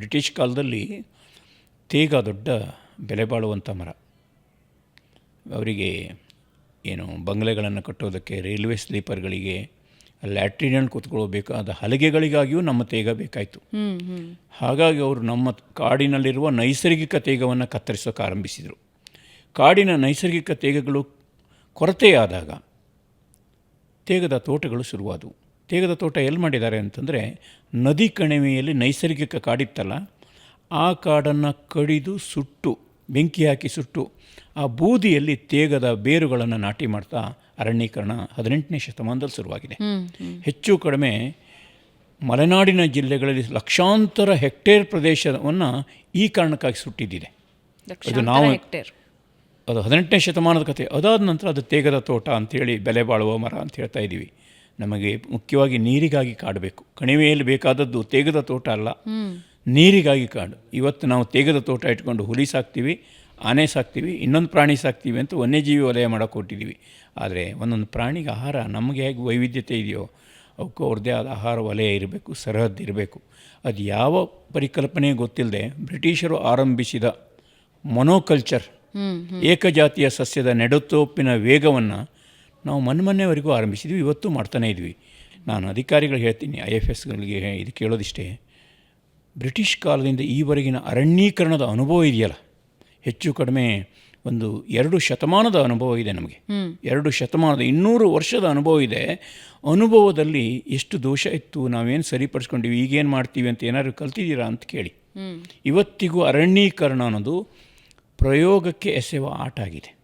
British ಕಾಲದಲ್ಲಿ ತೇಗ ದೊಡ್ಡ ಬೆಲೆ ಬಾಳುವಂಥ ಮರ. ಅವರಿಗೆ ಏನು ಬಂಗಲೆಗಳನ್ನು ಕಟ್ಟೋದಕ್ಕೆ ರೈಲ್ವೆ ಸ್ಲೀಪರ್ಗಳಿಗೆ ಲ್ಯಾಟ್ರಿನಲ್ಲಿ ಕೂತ್ಕೊಳ್ಬೇಕಾದ ಹಲಗೆಗಳಿಗಾಗಿಯೂ ನಮ್ಮ ತೇಗ ಬೇಕಾಯಿತು. ಹಾಗಾಗಿ ಅವರು ನಮ್ಮ ಕಾಡಿನಲ್ಲಿರುವ ನೈಸರ್ಗಿಕ ತೇಗವನ್ನು ಕತ್ತರಿಸೋಕೆ ಆರಂಭಿಸಿದರು. ಕಾಡಿನ ನೈಸರ್ಗಿಕ ತೇಗಗಳು ಕೊರತೆಯಾದಾಗ ತೇಗದ ತೋಟಗಳು ಶುರುವಾದವು. ತೇಗದ ತೋಟ ಎಲ್ಲಿ ಮಾಡಿದ್ದಾರೆ ಅಂತಂದರೆ ನದಿ ಕಣಿವೆಯಲ್ಲಿ ನೈಸರ್ಗಿಕ ಕಾಡಿತ್ತಲ್ಲ ಆ ಕಾಡನ್ನು ಕಡಿದು ಸುಟ್ಟು ಬೆಂಕಿ ಹಾಕಿ ಸುಟ್ಟು ಆ ಬೂದಿಯಲ್ಲಿ ತೇಗದ ಬೇರುಗಳನ್ನು ನಾಟಿ ಮಾಡ್ತಾ ಅರಣ್ಯೀಕರಣ ಹದಿನೆಂಟನೇ ಶತಮಾನದಲ್ಲಿ ಶುರುವಾಗಿದೆ. ಹೆಚ್ಚು ಕಡಿಮೆ ಮಲೆನಾಡಿನ ಜಿಲ್ಲೆಗಳಲ್ಲಿ ಲಕ್ಷಾಂತರ ಹೆಕ್ಟೇರ್ ಪ್ರದೇಶವನ್ನು ಈ ಕಾರಣಕ್ಕಾಗಿ ಸುಟ್ಟಿದ್ದಿದೆ. ಅದು ನಾವು- ಅದು ಹದಿನೆಂಟನೇ ಶತಮಾನದ ಕಥೆ ಅದಾದ ನಂತರ ಅದು ತೇಗದ ತೋಟ ಅಂಥೇಳಿ ಬೆಲೆ ಬಾಳುವ ಮರ ಅಂತ ಹೇಳ್ತಾ ಇದ್ದೀವಿ. ನಮಗೆ ಮುಖ್ಯವಾಗಿ ನೀರಿಗಾಗಿ ಕಾಡಬೇಕು. ಕಣಿವೆಯಲ್ಲಿ ಬೇಕಾದದ್ದು ತೇಗದ ತೋಟ ಅಲ್ಲ. ನೀರಿಗಾಗಿ ಕಾಡು. ಇವತ್ತು ನಾವು ತೇಗದ ತೋಟ ಇಟ್ಕೊಂಡು ಹುಲಿ ಸಾಕ್ತೀವಿ, ಆನೆ ಸಾಕ್ತೀವಿ, ಇನ್ನೊಂದು ಪ್ರಾಣಿ ಸಾಕ್ತೀವಿ ಅಂತ ವನ್ಯಜೀವಿ ವಲಯ ಮಾಡೋಕೆ ಕೊಟ್ಟಿದ್ದೀವಿ ಆದರೆ ಒಂದೊಂದು ಪ್ರಾಣಿಗೆ ಆಹಾರ ನಮಗೆ ಹೇಗೆ ವೈವಿಧ್ಯತೆ ಇದೆಯೋ ಅವಕ್ಕೂ ಅವ್ರದ್ದೇ ಆದ ಆಹಾರ ವಲಯ ಇರಬೇಕು, ಸರಹದ್ದು ಇರಬೇಕು. ಅದು ಯಾವ ಪರಿಕಲ್ಪನೆ ಗೊತ್ತಿಲ್ಲದೆ ಬ್ರಿಟಿಷರು ಆರಂಭಿಸಿದ ಮೊನೋಕಲ್ಚರ್, ಏಕಜಾತಿಯ ಸಸ್ಯದ ನೆಡುತೋಪಿನ ವೇಗವನ್ನು ನಾವು ಮೊನ್ನೆವರೆಗೂ ಆರಂಭಿಸಿದ್ವಿ ಇವತ್ತು ಮಾಡ್ತಾನೇ ಇದ್ವಿ. ನಾನು ಅಧಿಕಾರಿಗಳು ಹೇಳ್ತೀನಿ ಐ ಎಫ್ ಎಸ್ಗಳಿಗೆ ಇದು ಕೇಳೋದಿಷ್ಟೇ. ಬ್ರಿಟಿಷ್ ಕಾಲದಿಂದ ಈವರೆಗಿನ ಅರಣ್ಯೀಕರಣದ ಅನುಭವ ಇದೆಯಲ್ಲ? ಹೆಚ್ಚು ಕಡಿಮೆ ಒಂದು ಎರಡು ಶತಮಾನದ ಅನುಭವ ಇದೆ ನಮಗೆ. ಎರಡು ಶತಮಾನದ ಇನ್ನೂರು ವರ್ಷದ ಅನುಭವ ಇದೆ. ಅನುಭವದಲ್ಲಿ ಎಷ್ಟು ದೋಷ ಇತ್ತು ನಾವೇನು ಸರಿಪಡಿಸ್ಕೊಂಡಿವಿ ಈಗೇನು ಮಾಡ್ತೀವಿ ಅಂತ ಏನಾದ್ರು ಕಲ್ತಿದ್ದೀರಾ ಅಂತ ಕೇಳಿ. ಇವತ್ತಿಗೂ ಅರಣ್ಯೀಕರಣ ಅನ್ನೋದು ಪ್ರಯೋಗಕ್ಕೆ ಎಸೆಯುವ ಆಟ ಆಗಿದೆ.